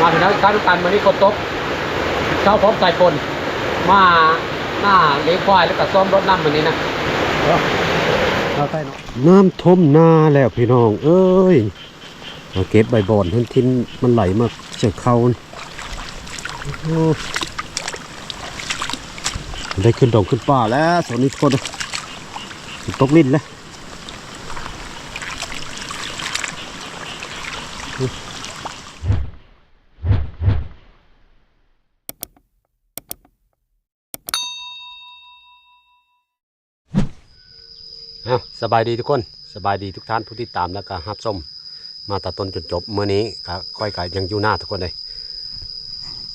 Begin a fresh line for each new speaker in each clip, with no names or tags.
มาถึงแล้วการกันวันนี้คนตกเช้าพร้อมใส่ปนมาหน้าเลี้ยงควายแล้วก็ซ้อมรถน้ำวันนี้นะเอาใส่เนาะน้ำท่มนาแล้วพี่น้อง เอ้ยเอาเก็บใบบอนทิ้นทิ้นมันไหลมาเฉียเขาได้ขึ้นดงขึ้นป่าแล้วสนนี้คนตกลิ้นแล้ว สบายดีทุกคนสบายดีทุกท่านผู้ที่ตามแล้วก็ฮับส้มมาตัดต้นจนจบเมื่อนี้ก็ค่อยกยังอยู่หน้าทุกคนเลย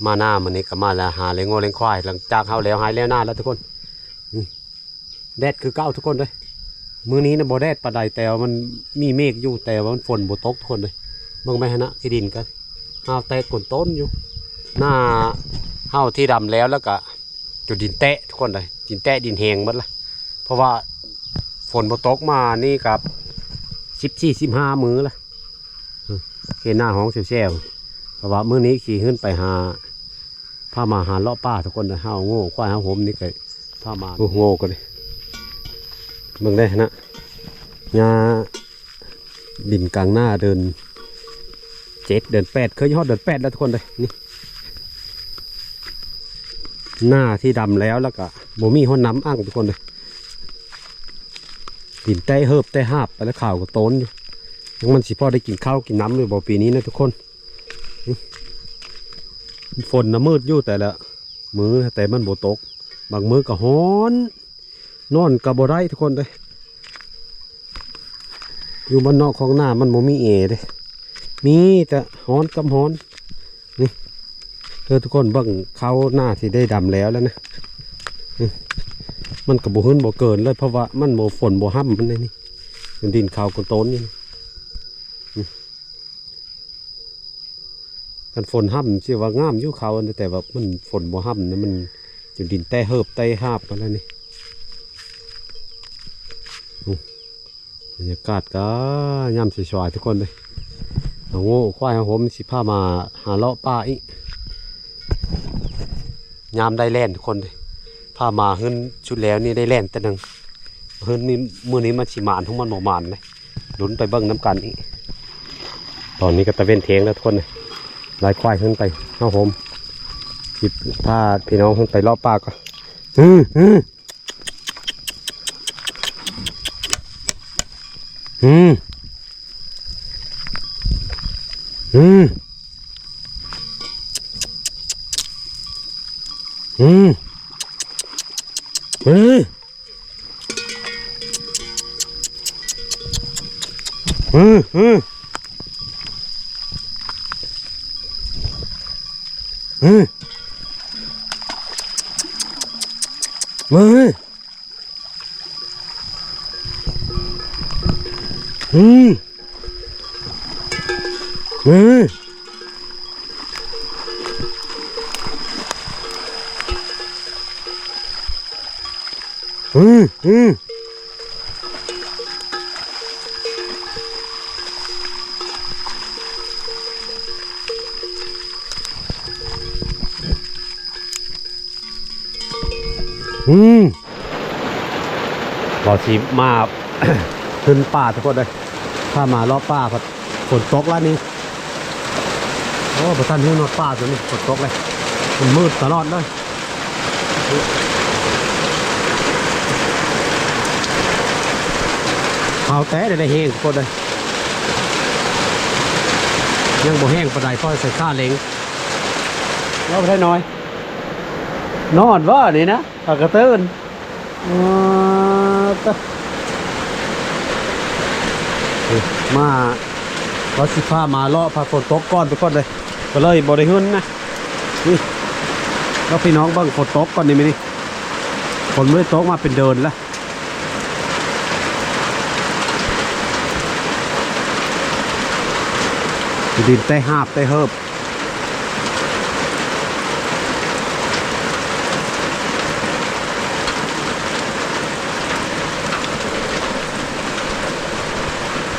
มาหน้ามื่อนี้ก็มาแล้วหาเลี้ยงงัวเลี้ยงควายหลังจากเขาแล้วหายแล้วหน้าแล้วทุกคนแดดคือเก้าทุกคนเลยมื้อนี้นะบ่แดดปานใดแต่มันมีเมฆอยู่แต่ว่ามันฝนบ่ตกทุกคนเลยเบิ่งไหมฮะนะที่ดินก็ห้าแตกก้นต้นอยู่ หน้าห้าที่ดำแล้วแล้วก็จุดดินแตะทุกคนเลยดินแตะดินแหงหมดละเพราะว่า นบ่ตกมานี่กับสิบสี่สิบห้ามือละอืมเห็นหน้าห้องเซลๆเพราะว่ามื้อนี้ขี่ขึ้นไปหาพามาหาเลาะป้าทุกคนนะห้าโง่ควายห้าผมนี่ก็พามาโอ้โง่กันเลยเบิ่งได้นะงาดินกลางหน้าเดินเจ็ดเดินแปดเคยยอดเดินแปดแล้วทุกคนเลยนี่หน้าที่ดำแล้วแล้วก็บ่มีห้องน้ำอ่างทุกคนเลย ดินใต้เฮิบใต้หาบไปแล้วข่าวก็โต้นอยู่ยังมันสิพ่อได้กินข้าวกินน้ำเลยบ่ปีนี้นะทุกคนฝนนะมืดอยู่แต่ละมือแต่มันโบตก บางมือก็ฮ้อน นอนก็บ่ได้ทุกคนเลยอยู่บ้านนอกของหน้ามันบ่มีเอเด้มีแต่ฮ้อนกับฮ้อนนี่เธอทุกคนเบิ่งเขาหน้าที่ได้ดำแล้วแล้วนะ มันก็บ่ขึ้นบ่เกินเลยเพราะว่ามันบ่ฝนบ่ห้ำมันเลยนี่มันดินขาวกนโตนนี่กันฝนห้ำชื่อว่างามอยู่เขาแต่ว่ามันฝนบ่ห้ำนะมันจนดินแต้เหิบแต้หาบมาแล้วนี่บรรยากาศก็ย่ำสวยๆทุกคนเลยเอาโง่ควายของผมสิพามาหาเลาะป่าอีกยามได้แล่นทุกคนเลย พามาขึ้นชุดแล้วนี่ได้แล่นแต่หนึงขึ้นนี่มือนี้มาชิมานทุกมันหมมานเลยลุ้นไปเบิ้งน้ำกันอีกตอนนี้ก็ตะเวนเทงแล้วทุกคนเลยไล่ควายขึ้นไปเอาผมจิบพาพี่น้องขึ้นไปรอบปากก็อืออืออืออืออือ เฮ้ยเฮ้ยเอืมอืมอืมอืมบอสีมาขึ้นป่าทุกคนเลย ถ้ามารอบป่าก็ฝนตกแล้วนี่โอ้ประทันหิ้วนอดป่าตัวนี้ฝนตกเลยมันมืดตลอดเลย เขาแต่ได้ได้แห้งก็ได้ยังบ่แห้งปานใดก็ใส่ข้าเล้งเราไปได้น้อย นอนว่านี่นะปากระเตือนอ่าตะนี่มาวัดสิฟ้ามาเลาะพาฝนตกก้อนไปก้อนเลยก็เลยบ่ได้หึ้นนะนี่แล้วพี่น้องบ้างฝนตกก่อนนี่ไหมนี่ฝนไม่ได้ตกมาเป็นเดินแล้ว ดินใต้หาบใต้เฮิบ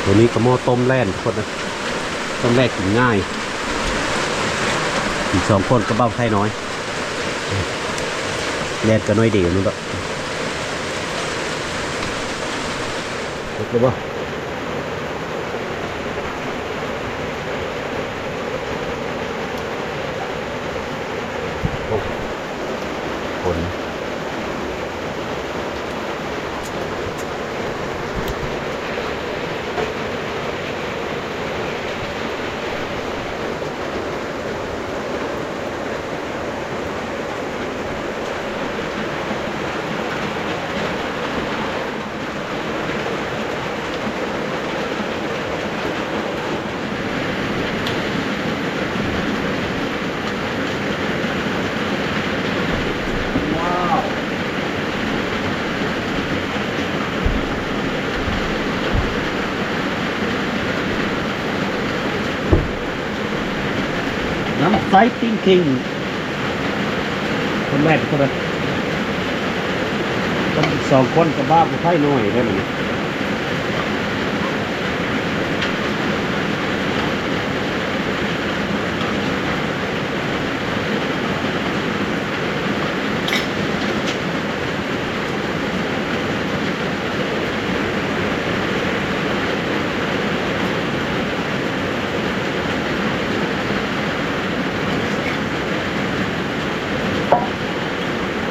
ตัวนี้ก็หม้อต้มแล่นคนนะต้มแล่นกินง่าย อีกสองคนก็เบ้าไทยน้อยแดดก็น้อยดีนู่นดอกเห็นบ่โอ้ฝน ว้าวน้ ทิ้งคิงคนแรกคนละคนอีกสองคนกับบ้าผู้ไทยน้อยได้ไหมเนี่ย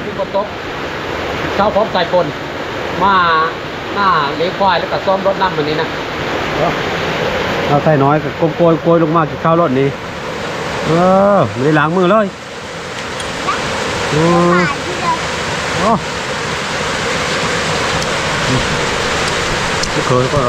ที่คนตก เข้าพร้อมใส่ปนมาหน้าเลี้ยงควายแล้วก็ซ้อมรถน้ำมันนี้นะเอาใส่น้อยกับโกยโกยลงมากินข้าวรถนี้เออไม่ได้ล้างมือเลยโอ้โอ้ไม่เคยก็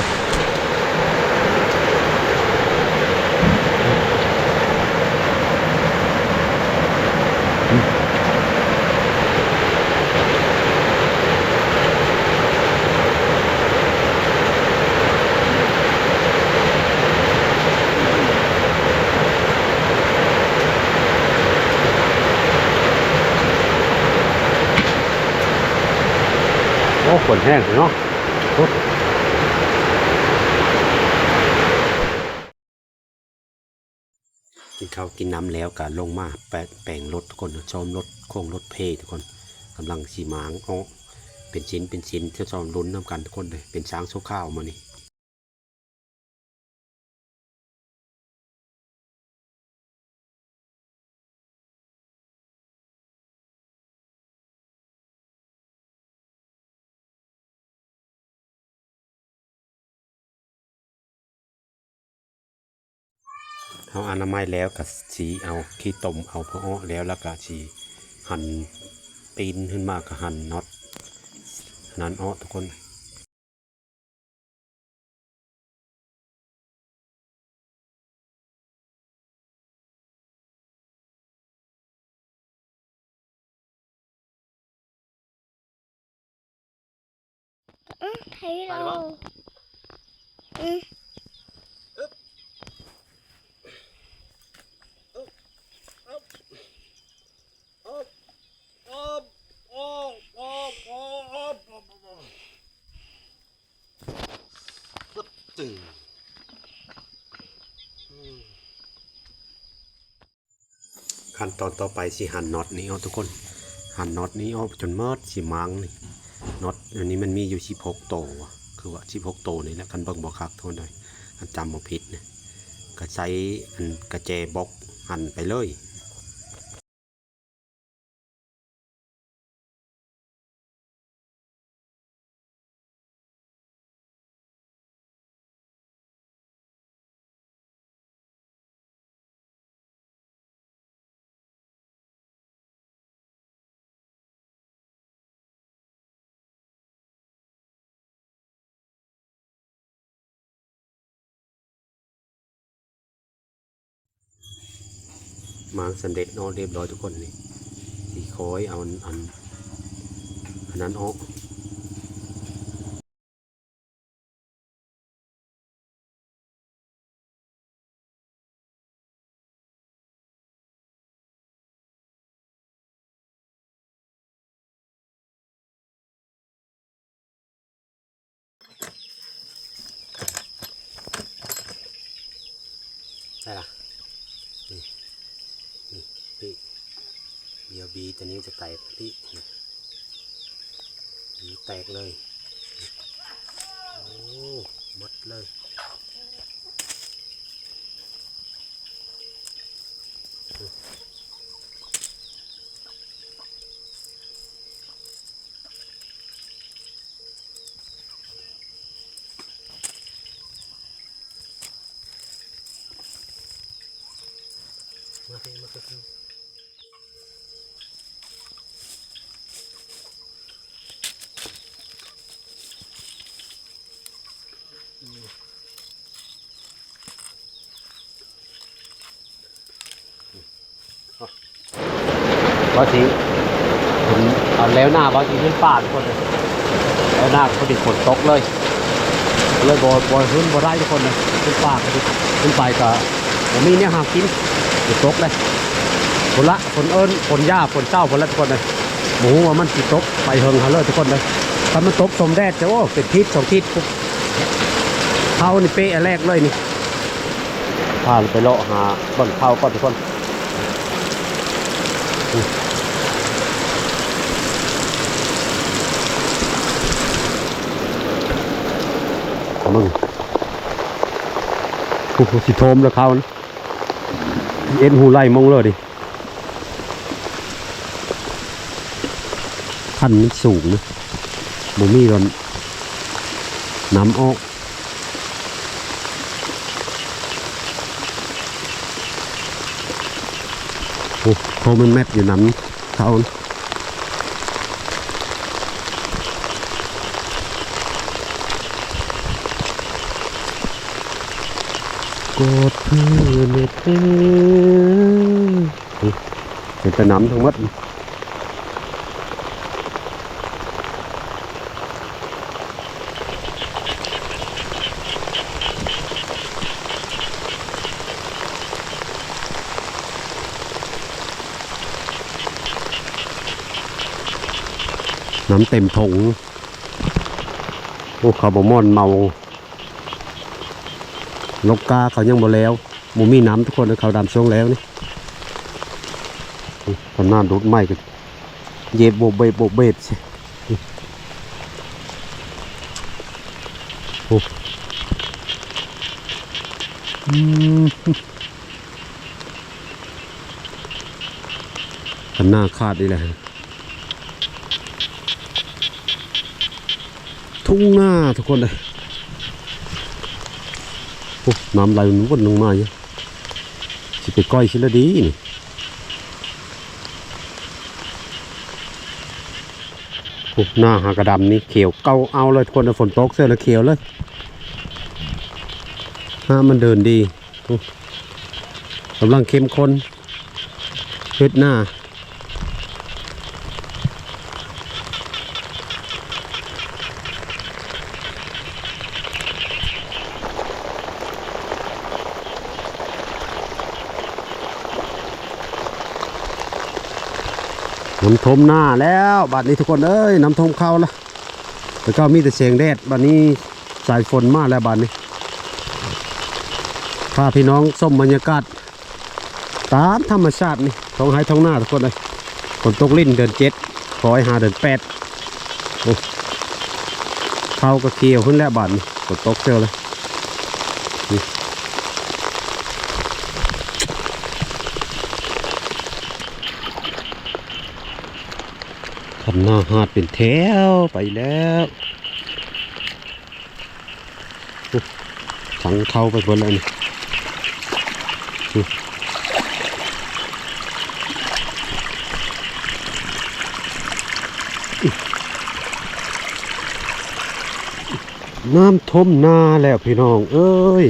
ฝนแห้งเนาะกินข้าวกินน้ำแล้วก็ลงมาแปะแปลงรถทุกคนชมรถโค้งรถเพทุกคนกำลังสีมางอ๋อเป็นชิ้นเป็นชิ้นที่ชมลุ้นน้ำกันทุกคนเลยเป็นช้างโซข้าวมานี่ เอาอนามัยแล้วกับสีเอาขี้ตมเอาพออ้อแล้วแล้วก็สีหั่นตีนขึ้นมาก็หั่นน็อตนั้นอ้อทุกคน
thấy
Phải
đâu ừ.
ตึงขั้นตอนต่อไปสิหั่นน็อตนี้เอาทุกคน หั่นน็อตนี้เอาจนเมิดสิมังนี่น็อตอันนี้มันมีอยู่ชิพกโตวะคือว่าชิพกโตนี่แหละคันเบิ่งบ่คักโทษหน่อยอันจำบ่ผิดนี่ยก็ใช้อันกระแจบล็อกหั่นไปเลย มาสำเร็จนอนเรียบร้อยทุกคนนี่สีคอยเอาอันอันอันนั้นออกได้ละนี่นี่ บีตัวนี้จะแตกพี่บีแตกเลย โอ้หมดเลยมาให้มาให้บ อสิผมเอาแล้วหน้าบอสิขึ้นป่าทุกคนเลยแล้วหน้าพอดีฝนตกเลยเลยบอบอขึ้นบอได้ทุกคนเลยขึ้นป่าพอดีขึ้นไปก็ผมมีเนี่ยหากินฝนตกเลยฝนละฝนเอิญฝนหญ้าฝนเจ้าฝนละทุกคนเลยหมูมันติดตกไปเฮิงหาเลยทุกคนเลยถ้ามันตกสมแดดจะโอ้เป็นทิศสองทิศปุ๊บเขานี่เป๊ะแรกเลยนี่พาไปเลาะหาต้นข้าก่อนทุกคน มึงกูสิโทมแล้วเขานะเอ็นหูไล่มองเลยดิขั้นมันสูงนะบ่มีตอนน้ำออกโอ้โทมันแมบอยู่น้ำเขานะ กดเพื่อนเพื่อนเป็นแต่น้ำทั้งหมดน้ำเต็มถงโอ้เขาบอมอนเมา ลกกาเขายังบ่แล้วมูมีน้ำทุกคนเลยเขาดำช่วงแล้วนี่ตอนหน้าดูดไม้กันเย็บโบเบโบเบ็ดสิโอ้อืมตอนหน้าขาดนี่แหละทุ่งหน้าทุกคนเลย อ้น้ำไหลวนลงมาเนี่ยสิไปก้อยชิละดีนี่โอ้หน้าหากระดำนี่เขียวเกาเอาเลยคนเอาฝนตกเสื้อแล้วเขียวเลยห้ามันเดินดีกำลังเข้มข้นเฮ็ดหน้า น้ำท่มหน้าแล้วบัดนี้ทุกคนเอ้ยน้ำท่มเข้าล้วแล้วก็มีแต่เสียงแดดบัดนี้สายฝนมากแล้วบัดนี้พาพี่น้องส้มบรรยากาศ ตามธรรมชาตินี่ท้องไห้ท้องหน้าทุกคนเลยฝนตกลิ้นเดือนเจ็ดขอให้หาเดือนแปดโอ้เข้าก็เคียวขึ้นแล้วบัดนี้ฝนตกเซลเลยนี่ขัน หน้าหาดเป็นแถวไปแล้วโอ้สังเข้าไปหมดแล้วนี่น้ำท่วมนาแล้วพี่น้อง เอ้ย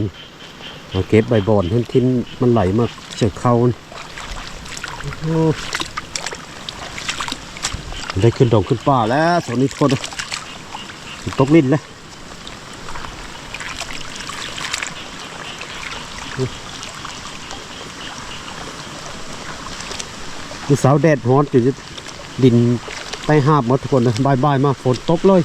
เก็บใบบอนทิ้นทิ้นมันไหลมาเจอเขานี่โอ้ ได้ขึ้นดองขึ้นป่าแล้วตอนนี้ทุกคนตกลิ้นแล้วคือสาวแดดร้อนจะดินไปหาบหมดทุกคนนะบายบายมาฝนตกเลย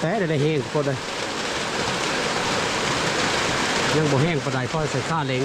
แต่ได้ได้แห้งก็ได้ยังบ่แห้งปานใดค่อยใส่ข้าเล้ง